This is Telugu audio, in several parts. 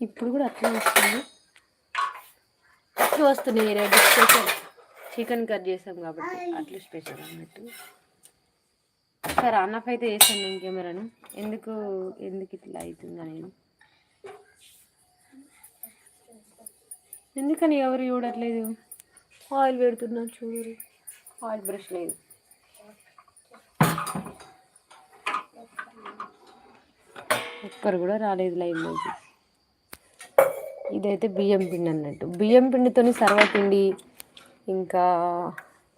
ఇప్పుడు కూడా అట్లా వస్తుంది. అట్లు వస్తున్నాయి రెడ్ స్పెషల్ చికెన్ కట్ చేసాం కాబట్టి అట్లు స్పెషల్ అన్నట్టు. సరే అన్నఫ్ అయితే వేసాను నేను కెమెరాను. ఎందుకు ఎందుకు ఇట్లా అవుతుందా నేను. ఎందుకని ఎవరు చూడట్లేదు? ఆయిల్ పెడుతున్నా చూడరు ఆయిల్ బ్రష్ లేదు. ఒక్కరు కూడా రాలేదు లైన్లోకి ఇదైతే బియ్యం పిండి అన్నట్టు. బియ్యం పిండితోని సర్వపిండి ఇంకా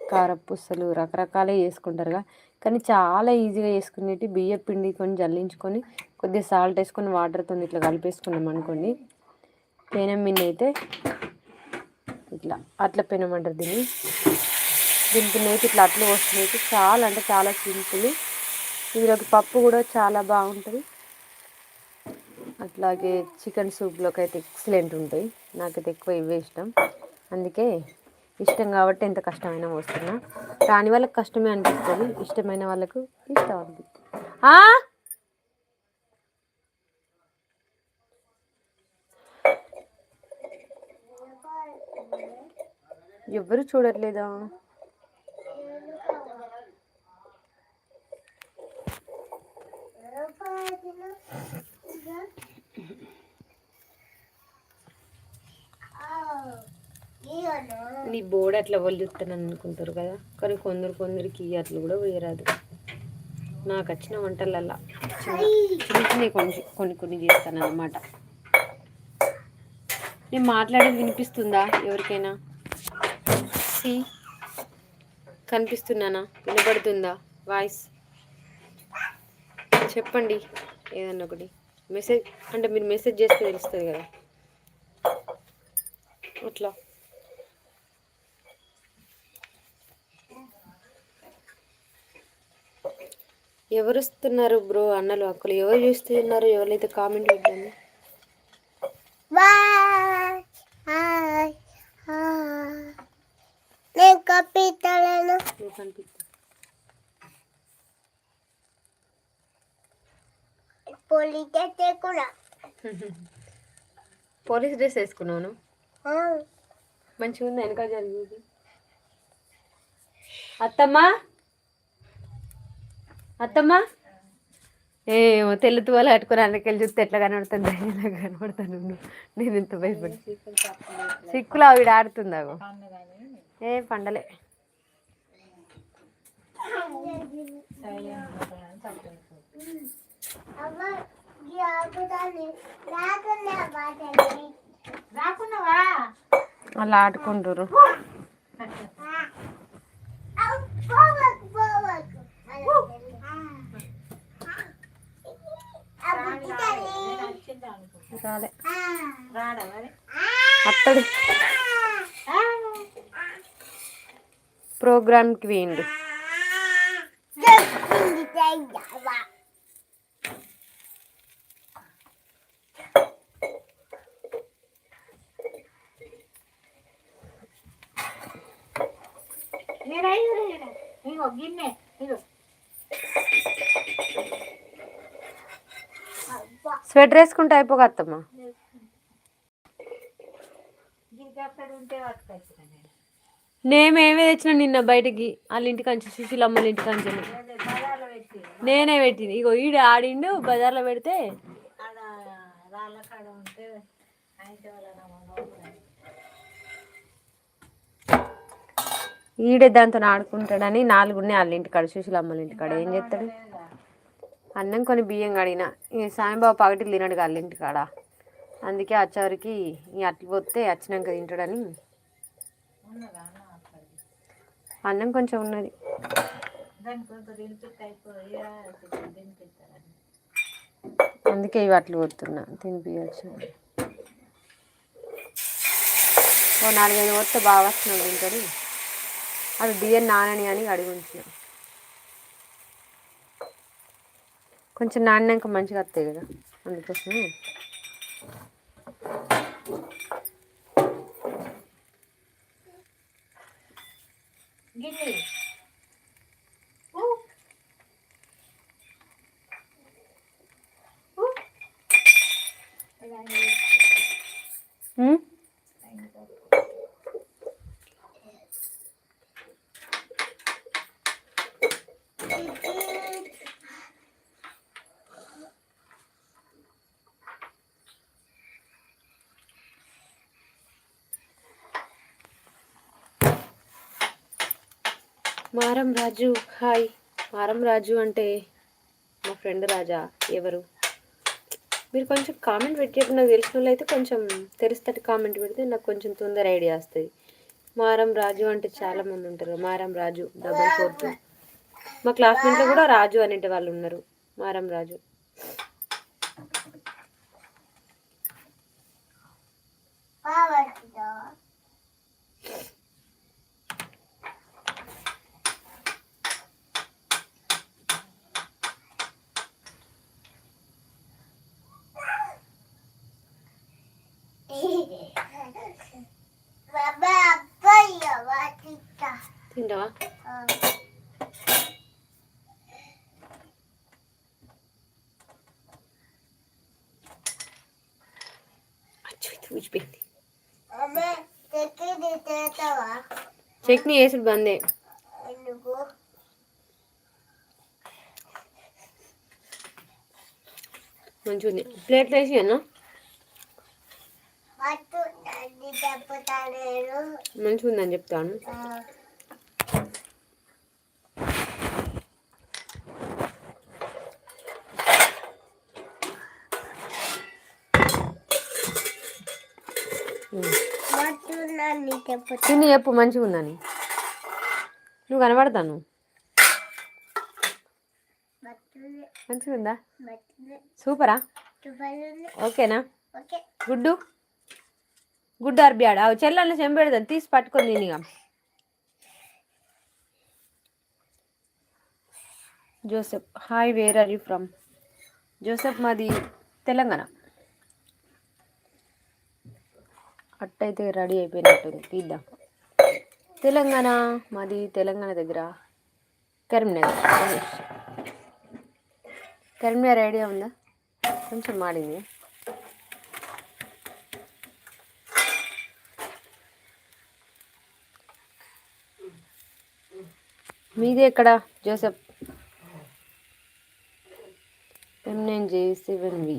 కారపుసలు రకరకాలే చేసుకుంటారుగా. కానీ చాలా ఈజీగా చేసుకునేటి బియ్యం పిండి కొన్ని జల్లించుకొని కొద్దిగా సాల్ట్ వేసుకొని వాటర్తో ఇట్లా కలిపేసుకున్నాం అనుకోండి. పెనం మిన్ అయితే ఇట్లా అట్లా పెనం అంటారు దీన్ని. దీనికి అయితే ఇట్లా అట్లు వస్తున్నాయి చాలా అంటే చాలా సింపుల్. ఇందులోకి పప్పు కూడా చాలా బాగుంటుంది. అట్లాగే చికెన్ సూప్లోకి అయితే ఎక్సలెంట్ ఉంటాయి. నాకైతే ఎక్కువ ఇవే ఇష్టం. అందుకే ఇష్టం కాబట్టి ఎంత కష్టమైనా వస్తున్నా రాని వాళ్ళకి కష్టమే అనిపిస్తుంది. ఇష్టమైన వాళ్ళకు ఇష్టం అనిపిస్తుంది ఎవ్వరు చూడట్లేదా నీ బోర్డు అట్లా వల్లుతాను అనుకుంటారు కదా. కానీ కొందరు కొందరికి అట్లా కూడా వేయరాదు. నాకు వచ్చిన వంటలల్లా చిన్న కొన్ని కొన్ని కొన్ని చేస్తాను అన్నమాట నేను మాట్లాడేది వినిపిస్తుందా ఎవరికైనా? సి కనిపిస్తున్నానా? వినపడుతుందా వాయిస్. చెప్పండి. ఏదన్నా ఒకటి. మెసేజ్ అంటే మీరు మెసేజ్ చేస్తే తెలుస్తుంది కదా. అట్లా. ఎవరు వస్తున్నారు బ్రో అన్నలు అక్కలు? ఎవరు చూస్తున్నారు? ఎవరైతే కామెంట్ పెట్టండి. నేను కప్పిస్తాను పోలీస్ కూడా పోలీస్ డ్రెస్ వేసుకున్నాను. మంచిగా ఉంది వెనక జరిగేది. అత్తమ్మా? అత్తమ్మా? ఏమో తెల్లు తువాలు కట్టుకుని అందుకెళ్ళి చూస్తే ఎట్లా కనబడుతుంది? ధైర్యంగా కనబడతాను. నేను ఇంత భయపడి సిక్కులు ఆవిడ ఆడుతుంది? అగో. ఏ పండలే. అలా ఆడుకుంటారు అవ్, పోవకు, పోవకు. ఆ బుట్టితల్లి. రాలే ఆ. అత్తడు ప్రోగ్రామ్కి వేయండి చెప్పింది చెయ్యవా. స్వెటర్ వేసుకుంటే అయిపోగా అత్తమ్మ. నేమేమే తెచ్చిన నిన్న బయటికి వాళ్ళ ఇంటి కంచి సుశీల అమ్మల ఇంటికి నేనే పెట్టింది. ఇగో ఈడు ఆడిండు బజార్లో పెడితే ఈడే దాంతో ఆడుకుంటాడని నాలుగున్నాయి వాళ్ళ ఇంటికాడ సుశీల అమ్మల ఇంటికాడ. ఏం చేస్తాడు? అన్నం కొన్ని బియ్యం కడిగిన ఈ సాయంబాబు పగటికి తినడు వాళ్ళ ఇంటికాడ అందుకే వచ్చేవరికి ఈ అట్లు పోతే వచ్చినాక తింటాడని. అన్నం కొంచెం ఉన్నది. అందుకే ఇవి అట్లు పోతున్నా తినిపించచ్చు ఓ నాలుగైదు పోతే బాగా వస్తున్నాడు తింటాడు. అది బియ్యం నానని అని అడిగి ఉంచిన. కొంచెం నానినాక మంచిగా వస్తాయి కదా అందుకోసమే. మారం రాజు హాయ్. మారం రాజు అంటే మా ఫ్రెండ్ రాజా ఎవరు? మీరు కొంచెం కామెంట్ పెట్టేప్పుడు నాకు తెలిసిన వాళ్ళు అయితే కొంచెం తెలుస్తటి కామెంట్ పెడితే నాకు కొంచెం తొందర ఐడియా వస్తుంది. మారం రాజు అంటే చాలా మంది ఉంటారు మారం రాజు డబల్ ఫోర్ మా క్లాస్మేట్లో కూడా రాజు అనేటి వాళ్ళు ఉన్నారు మారం రాజు. చట్నీ వేసుడు బందే. ఉంది ప్లేట్లో వేసి అన్న. మంచిగా ఉందని చెప్తాను. చెప్పుతా తిని చెప్పు మంచిగా ఉందని. నువ్వు కనబడతాను మంచిగా ఉందా? సూపరా? ఓకేనా? గుడ్డు? గుడ్డు అర్బియాడు? అవి చెల్లెళ్ళని చెంపెడతాను తీసి పట్టుకొని తినిగా Joseph hi where are you from Joseph మాది తెలంగాణ. అట్టయితే రెడీ అయిపోయినట్టుంది. తీద్దాం. తెలంగాణ మాది తెలంగాణ దగ్గర. కరీంనగర్. కరీంనగర్ ఐడియా ఉందా? కొంచెం మాడింది మీది ఎక్కడ? Joseph. MN J seven V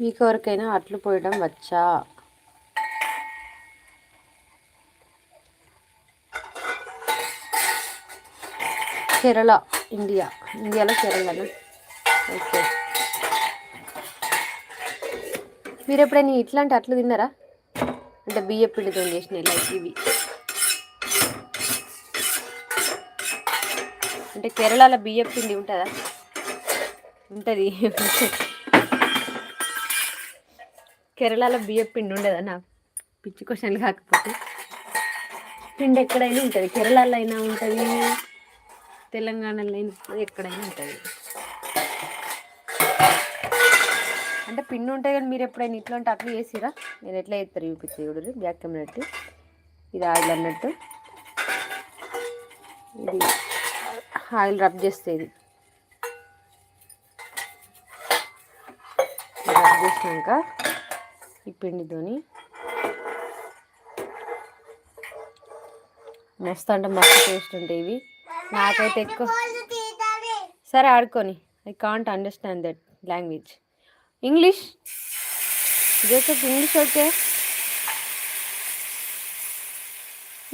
మీకు ఎవరికైనా అట్లు పోయడం వచ్చా? కేరళ ఇండియా. ఇండియాలో కేరళనా? ఓకే. మీరు ఎప్పుడైనా ఇట్లాంటి అట్లు తిన్నారా? అంటే బియ్య పిండితో చేసిన లైక్ ఇవి. అంటే కేరళలో బియ్య పిండి ఉంటుందా? ఉంటుంది. కేరళలో బియ్య పిండి ఉండదా పిచ్చి క్వశ్చన్లు కాకపోతే. పిండి ఎక్కడైనా ఉంటుంది. కేరళలో అయినా ఉంటుంది. తెలంగాణలో అయినా ఎక్కడైనా ఉంటుంది. అంటే పిండి ఉంటాయి కానీ మీరు ఎప్పుడైనా ఇట్లాంటి అట్లా చేసిరా? నేను ఎట్లా చేస్తారు చూపిస్తే చూడరు బ్యాక్ కెమెరా ఇది ఆయిల్ అన్నట్టు. ఇది ఆయిల్ రబ్ చేస్తే ఇది రబ్ చేసినాక ఈ పిండితోని. మస్తు అంటే మస్తు టేస్ట్ ఉంటాయి ఇవి. నాకైతే ఎక్కువ సరే ఆడుకొని. I can't understand that language English Joseph English okay?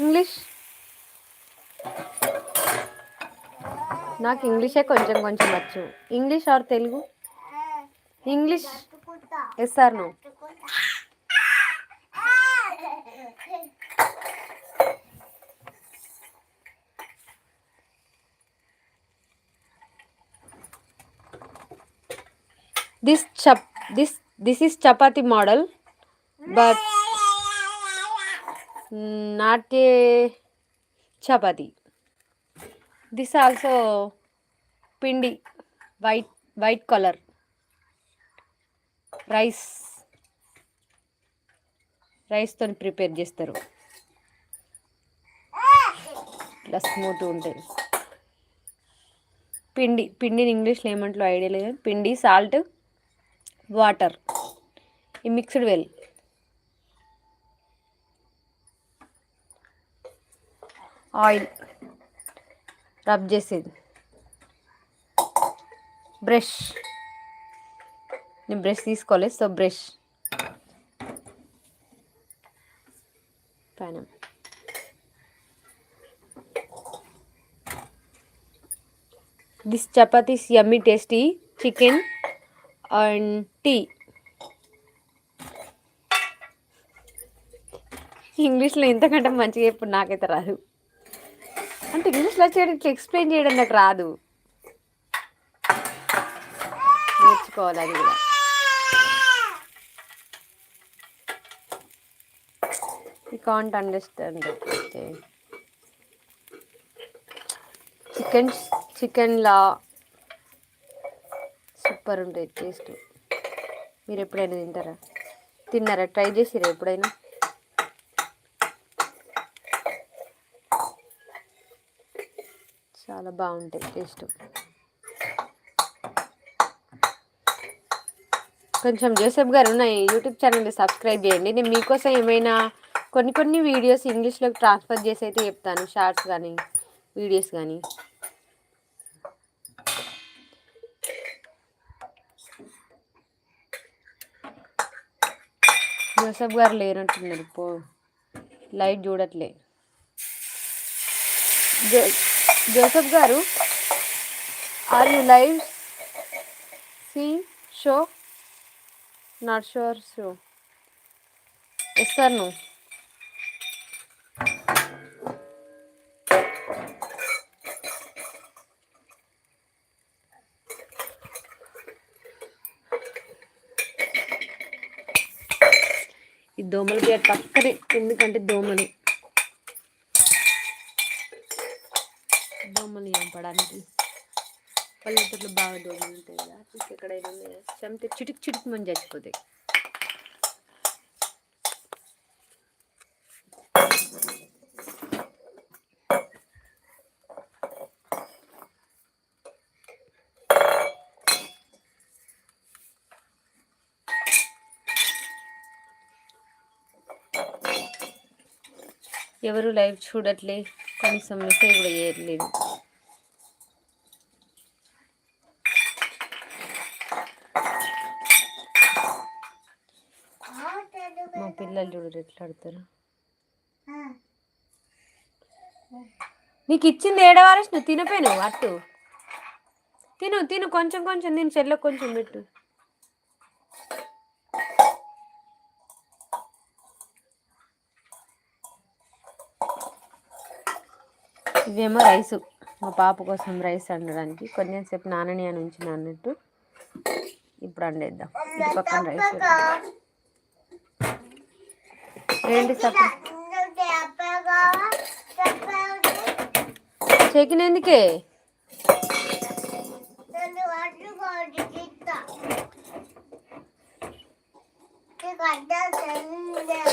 English నాకు ఇంగ్లీషే కొంచెం కొంచెం వచ్చు. English or Telugu English yes sir no this చప్ this this is chapati model but not a chapati this also pindi white white colour rice రైస్తో ప్రిపేర్ చేస్తారు. ఇట్లా స్మూత్ ఉంటాయి పిండి పిండిని ఇంగ్లీష్లో ఏమంటారు ఐడియా లేదు. పిండి సాల్ట్ వాటర్. ఈ మిక్స్డ్ వెల్. ఆయిల్. రబ్ చేసేది. బ్రష్. నేను బ్రష్ తీసుకోలేదు సో బ్రష్. పైన. This chapatis yummy tasty chicken. Aunty ఇంగ్లీష్లో ఇంతకంటే మంచిగా ఇప్పుడు నాకైతే రాదు. అంటే ఇంగ్లీష్లో చేయడం ఇట్లా ఎక్స్ప్లెయిన్ చేయడం నాకు రాదు. నేర్చుకోవాలి అది కూడా. ఈ కాంట్ అండర్స్టాండ్ చికెన్ చికెన్లా సూపర్ ఉంటుంది టేస్ట్. మీరు ఎప్పుడైనా తింటారా? తిన్నారా? ట్రై చేసిరా ఎప్పుడైనా? చాలా బాగుంటాయి టేస్ట్. కొంచెం జోసెఫ్ గారు నా యూట్యూబ్ ఛానల్ని సబ్స్క్రైబ్ చేయండి. నేను మీకోసం ఏమైనా కొన్ని కొన్ని వీడియోస్ ఇంగ్లీష్లోకి ట్రాన్స్ఫర్ చేసి అయితే చెప్తాను. షార్ట్స్ కానీ వీడియోస్ కానీ నసబ్ గారు లేనట్టున్నారు పో. లైట్ చూడట్లే. జోసఫ్ గారు are you live? See show? Not sure show. Yes sir నువ్వు. ఈ దోమల బ్యాట్ పక్కనే ఎందుకంటే దోమలు. దోమలు చంపడానికి. పల్లెటూరులో బాగా దోమలు ఉంటాయి కదా చూసి ఎక్కడైనా చంపితే చిటికి చిటికి మంది చచ్చిపోతాయి. ఎవరు లైవ్ చూడట్లే కనీసం మెసేజ్ కూడా చేయట్లేదు. మా పిల్లలు చూడరు ఎట్లా ఆడతారు? నీకు ఇచ్చింది ఏడవారేసి నువ్వు తినపోయాను అట్టు తిను తిను కొంచెం కొంచెం నేను చెల్లకు కొంచెం పెట్టు. ఇవేమో రైస్. మా పాప కోసం రైస్ వండడానికి కొంచెం సేపు నానని అని ఉంచిన అన్నట్టు ఇప్పుడు వండేద్దాం ఇటు పక్కన రైస్ రెండు ఏంటి సప ఎందుకే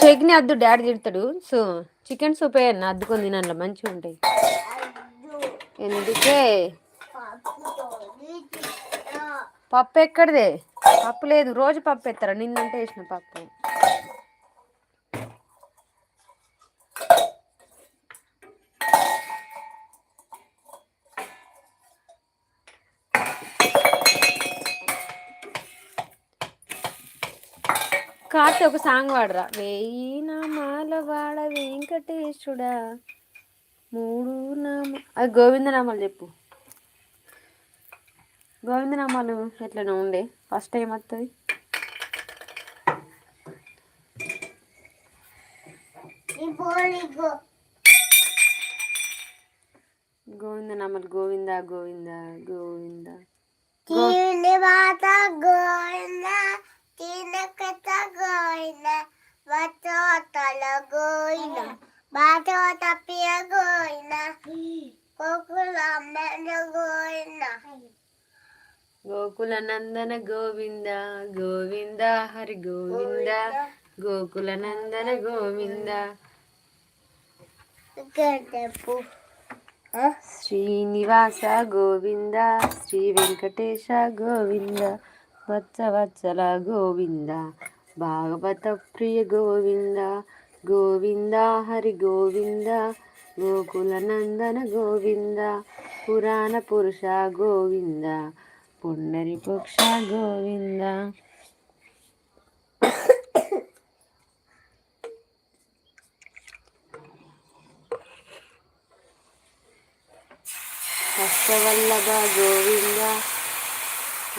చెకిని అద్దు డాడీ తిడతాడు. సో చికెన్ సూప్ అయ్యన్న అద్దుకొని తినాలి మంచిగా ఉంటాయి ఎందుకే? పప్పు ఎక్కడిదే? పప్పు లేదు రోజు పప్పు ఎత్తారా? నిన్నంటే వేసిన పప్పు. కార్తీ ఒక సాంగ్ పాడరా. వెయ్యి నామాల వాడ వెంకటేశుడా. మూడు నామ అది గోవిందనామాలు చెప్పు. గోవిందనామాలు ఎట్లనే ఉండే? ఫస్ట్ టైం వస్తుంది గోవిందనామాలు గోవింద గోవింద గోవింద. గోవింద గోవింద గోవింద. కోకుల అమ్మ గోయిన గోకుల నందన గోవింద గోవింద హరి గోవింద గోకుల నందన గోవింద శ్రీనివాస గోవింద శ్రీ వెంకటేశ గోవింద వత్స వత్సల గోవింద భాగవత ప్రియ గోవింద గోవింద హరి గోవింద గోకుల నందన గోవింద పురాణ పురుష గోవింద పుండరి పుక్ష గోవింద. హస్తవల్లభ గోవింద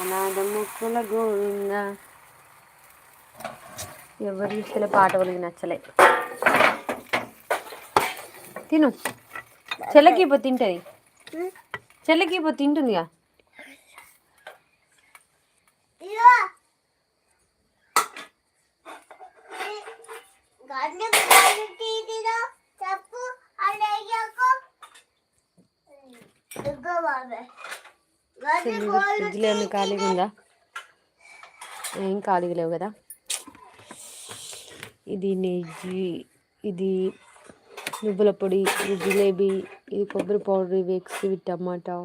అనాథ ముక్కుల గోవింద. ఎవరు చూస్తే పాట వాళ్ళకి నచ్చలే తిను చెల్లకి ఇప్పుడు తింటుంది చెల్లకి ఇప్పుడు తింటుందిగా ఇగో గండు గండు తీదిలో చెప్పు అడయ్యకు ఇగో బాబే. గండు గోల్డ్ ఫ్రిడ్జ్లో ఏమైనా ఖాళీగా ఉందా? ఏం ఖాళీగా లేవు కదా? ఇది నెయ్యి ఇది నువ్వుల పొడి ఇది జిలేబీ ఇది కొబ్బరి పౌడర్ ఇవి ఎగ్స్ ఇవి టమాటా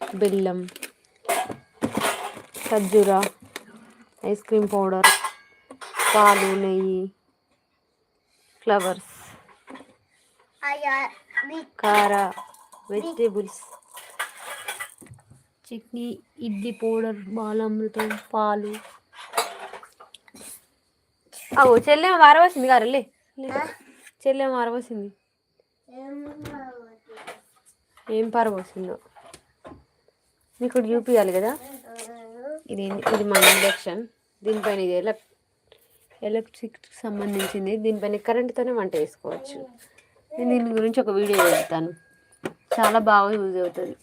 బెల్లం ఖర్జూర ఐస్ క్రీమ్ పౌడర్ పాలు నెయ్యి ఫ్లవర్స్ కార వెజిటేబుల్స్ చట్నీ ఇడ్లీ పౌడర్ బాలామృతం పాలు. అవు చెల్లెం వారవసింది గారు లే చెల్లెం వారవసింది ఏం పారవసిందో మీకు చూపించాలి కదా? ఇది ఇది మన ఇండక్షన్. దీనిపైన ఇది ఎలక్ ఎలక్ట్రిక్ సంబంధించింది. దీనిపైన కరెంట్తోనే వంట చేసుకోవచ్చు. నేను దీని గురించి ఒక వీడియో పెడతాను చాలా బాగా యూజ్ అవుతుంది.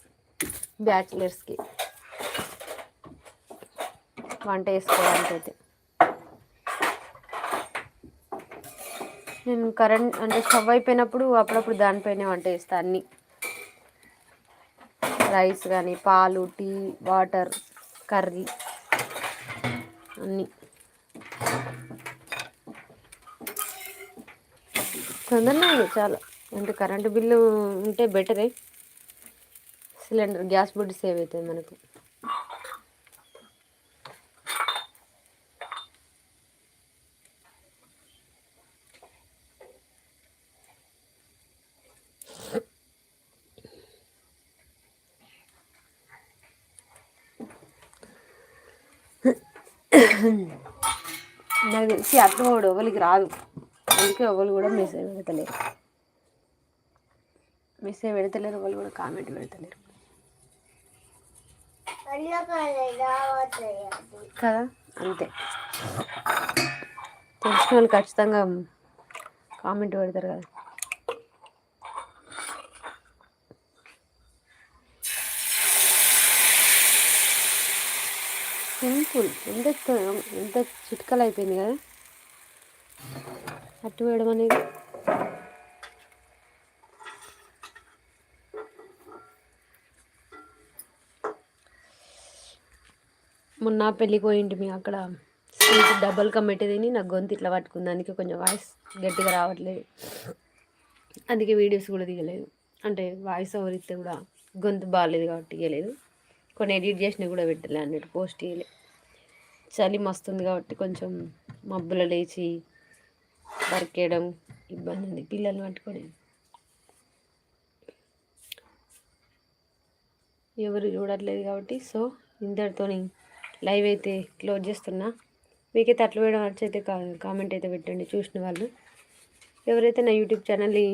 బ్యాచిలర్స్కి. వంట చేసుకోవడానికి అయితే నేను కరెంట్ అంటే స్టవ్ అయిపోయినప్పుడు అప్పుడప్పుడు దానిపైనే వంట చేస్తాను అన్నీ. రైస్ కానీ పాలు టీ వాటర్ కర్రీ అన్నీ. తొందరనే ఉంది చాలా. అంటే కరెంటు బిల్లు ఉంటే బెటరే సిలిండర్ గ్యాస్ బుడ్డి సేవ్ అవుతుంది మనకు. నాకు తెలిసి అర్థం కూడా ఎవరికి రాదు. అందుకే ఎవరు కూడా మెసేజ్ పెడతలేరు. మెసేజ్ పెడతలేరు వాళ్ళు కూడా కామెంట్ పెడతలేరు. కదా? అంతే. తెలిసిన వాళ్ళు ఖచ్చితంగా కామెంట్ పెడతారు కదా. సింపుల్. ఎంత ఎంత చిట్కలు అయిపోయింది కదా? అట్టు వేయడం అనేది. మొన్న పెళ్ళిపోయింటి మీ అక్కడ. స్వీట్ డబల్ కమ్మెట్టి తిని నాకు గొంతు ఇట్లా పట్టుకుంది. అందుకే కొంచెం వాయిస్ గట్టిగా రావట్లేదు. అందుకే వీడియోస్ కూడా దిగలేదు అంటే వాయిస్ ఓవర్ ఇస్తే కూడా గొంతు బాగాలేదు కాబట్టి దిగలేదు కొన్ని ఎడిట్ చేసినా కూడా పెట్టలే అన్నట్టు పోస్ట్ చేయలే. చలి మస్తుంది కాబట్టి కొంచెం మబ్బులు లేచి వర్క్ చేయడం ఇబ్బంది ఉంది. పిల్లల్ని పట్టుకొని ఎవరు చూడట్లేదు కాబట్టి సో ఇంతటితోని లైవ్ అయితే క్లోజ్ చేస్తున్నా. మీకైతే అట్లా వేయడం వచ్చైతే కామెంట్ అయితే పెట్టండి. చూసిన వాళ్ళు ఎవరైతే నా యూట్యూబ్ ఛానల్ని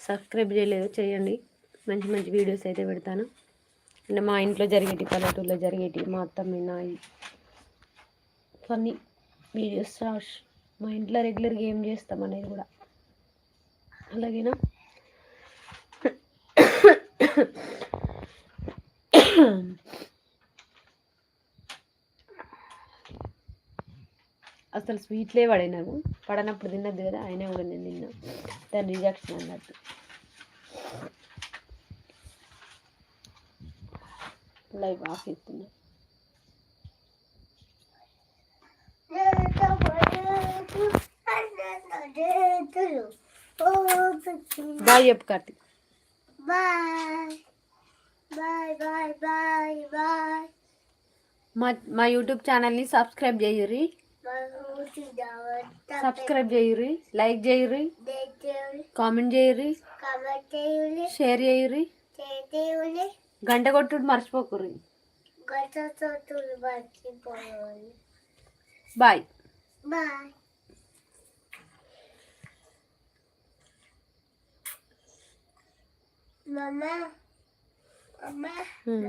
సబ్స్క్రైబ్ చేయలేదో చేయండి. మంచి మంచి వీడియోస్ అయితే పెడతాను. అంటే మా ఇంట్లో జరిగేటి పల్లెటూరులో జరిగేటి మా అత్తమ్మ నాయి ఫన్నీ వీడియోస్ మా ఇంట్లో రెగ్యులర్గా ఏం చేస్తాం అనేది కూడా. అలాగేనా? అసలు స్వీట్లే పడే నాకు పడనప్పుడు తిన్నది కదా అయినా కూడా నేను తిన్నా. దాని రిజెక్షన్ అన్నట్టు. లైవ్ ఆఫ్ అవుతుంది బాయ్ చెప్పు Karthik bye bye bye bye bye మా మా యూట్యూబ్ ఛానల్ని సబ్స్క్రైబ్ చేయుర్రి. సబ్స్క్రైబ్ చేయుర్రి లైక్ చేయుర్రి కామెంట్ చేయుర్రి షేర్ చేయుర్రి. గంట కొట్టుడు మర్చిపోకుర్రి. బాయ్. బాయ్. మమ్మ Hmm.